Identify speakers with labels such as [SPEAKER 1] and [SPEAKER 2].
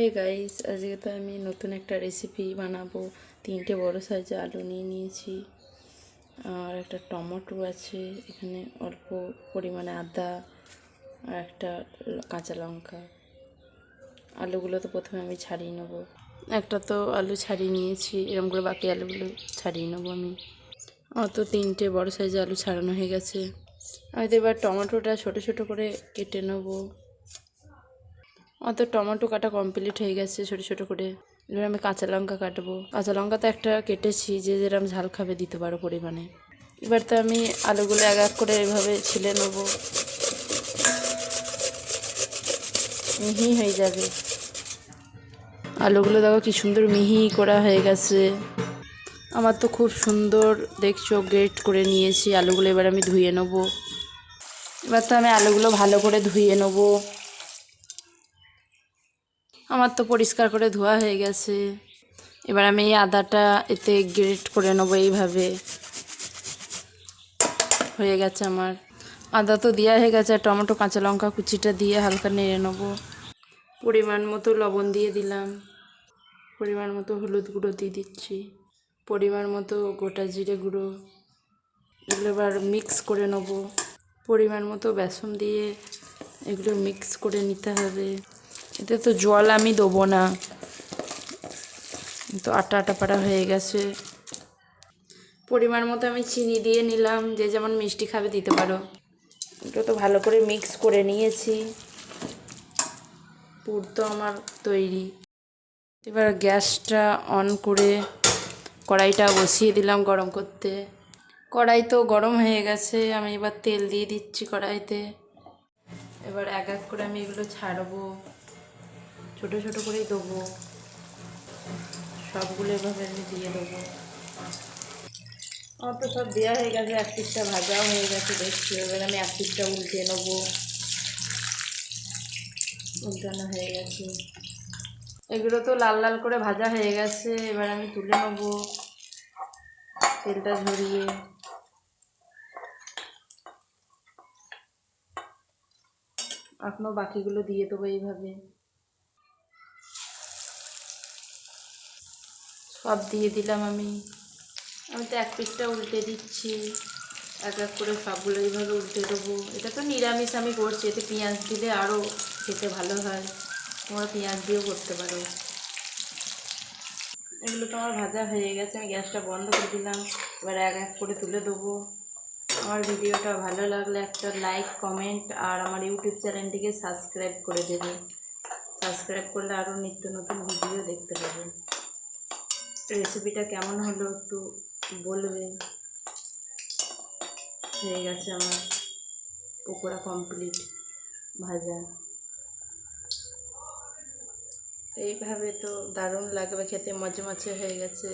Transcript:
[SPEAKER 1] এই গাইস আজকে তো আমি নতুন একটা রেসিপি বানাবো। তিনটে বড় সাইজে আলু নিয়ে নিয়েছি। আর একটা টমেটো আছে, এখানে অল্প পরিমাণে আদা আর একটা কাঁচা লঙ্কা। আলুগুলো তো প্রথমে আমি ছাড়িয়ে নেব। একটা তো আলু ছাড়িয়ে নিয়েছি, এরকম করে বাকি আলুগুলো ছাড়িয়ে নেব আমি। আমার তো তিনটে বড় সাইজে আলু ছাড়ানো হয়ে গেছে। আমি তো এবার টমেটোটা ছোটো ছোটো করে কেটে নেব। অত টমেটো কাটা কমপ্লিট হয়ে গেছে ছোটো ছোটো করে। এবার আমি কাঁচা লঙ্কা কাটবো। কাঁচা লঙ্কা তো একটা কেটেছি যে যেরকম ঝাল খাবে দিতে পারো পরিমাণে। এবার তো আমি আলুগুলো এক এক করে এভাবে ছিলে নেব। মিহি হয়ে যাবে। আলুগুলো দেখো কি সুন্দর মিহি করা হয়ে গেছে। আমার তো খুব সুন্দর দেখছ গ্রেট করে নিয়েছি। আলুগুলো এবার আমি ধুয়ে নেব। এবার তো আমি আলুগুলো ভালো করে ধুয়ে নেব। আমার তো পরিষ্কার করে ধোয়া হয়ে গেছে। এবার আমি এই আদাটা এতে গ্রেট করে নেব এইভাবে। হয়ে গেছে আমার। আদা তো দেওয়া হয়ে গেছে টমেটো, কাঁচা লঙ্কা কুচিটা দিয়ে হালকা নেড়ে নেব। পরিমাণ মতো লবণ দিয়ে দিলাম। পরিমাণ মতো হলুদ গুঁড়ো দিয়ে দিচ্ছি। পরিমাণ মতো গোটা জিরে গুঁড়ো। এগুলো এবার মিক্স করে নেব। পরিমাণ মতো বেসন দিয়ে এগুলো মিক্স করে নিতে হবে। এতে তো জল আমি দেবো না। তো আটা আটা পাড়া হয়ে গেছে। পরিমাণ মতো আমি চিনি দিয়ে নিলাম, যে যেমন মিষ্টি খাবে দিতে পারো। এটা তো ভালো করে মিক্স করে নিয়েছি। পুর তো আমার তৈরি। এবার গ্যাসটা অন করে কড়াইটা বসিয়ে দিলাম গরম করতে। কড়াই তো গরম হয়ে গেছে, আমি এবার তেল দিয়ে দিচ্ছি কড়াইতে। এবার এক এক করে আমি এগুলো ছাড়বো। ছোট ছোট করেই দেবো। সবগুলো এভাবে আমি দিয়ে দেবো। আমার তো সব দেওয়া হয়ে গেছে, এক পিসটা ভাজাও হয়ে গেছে, দেখছি। এবার আমি এক পিসটা উল্টে নেব। উল্টানো হয়ে গেছে। এগুলো তো লাল লাল করে ভাজা হয়ে গেছে, এবার আমি তুলে নেব তেলটা ঝরিয়ে এখনও বাকিগুলো দিয়ে দেবো এইভাবে। সব দিয়ে দিলাম আমি। আমি তো এক পিসটা উল্টে দিচ্ছি। এক এক করে সবগুলো এইভাবে উল্টে দেবো। এটা তো নিরামিষ, আমি করছি। এতে পেঁয়াজ দিলে আরও খেতে ভালো হয়। তোমরা পেঁয়াজ দিয়েও করতে পারো। এগুলো তো আমার ভাজা হয়ে গেছে। আমি গ্যাসটা বন্ধ করে দিলাম। এবার এক এক করে তুলে দেবো। আমার ভিডিওটা ভালো লাগলে একটা লাইক, কমেন্ট আর আমার ইউটিউব চ্যানেলটিকে সাবস্ক্রাইব করে দেবে। সাবস্ক্রাইব করলে আরও নিত্য নতুন ভিডিও দেখতে পাবে। রেসিপিটা কেমন হলো একটু বলবে হয়ে গেছে আমার পকোড়া কমপ্লিট ভাজা। এইভাবে তো দারুণ লাগবে খেতে মজে মজে হয়ে গেছে।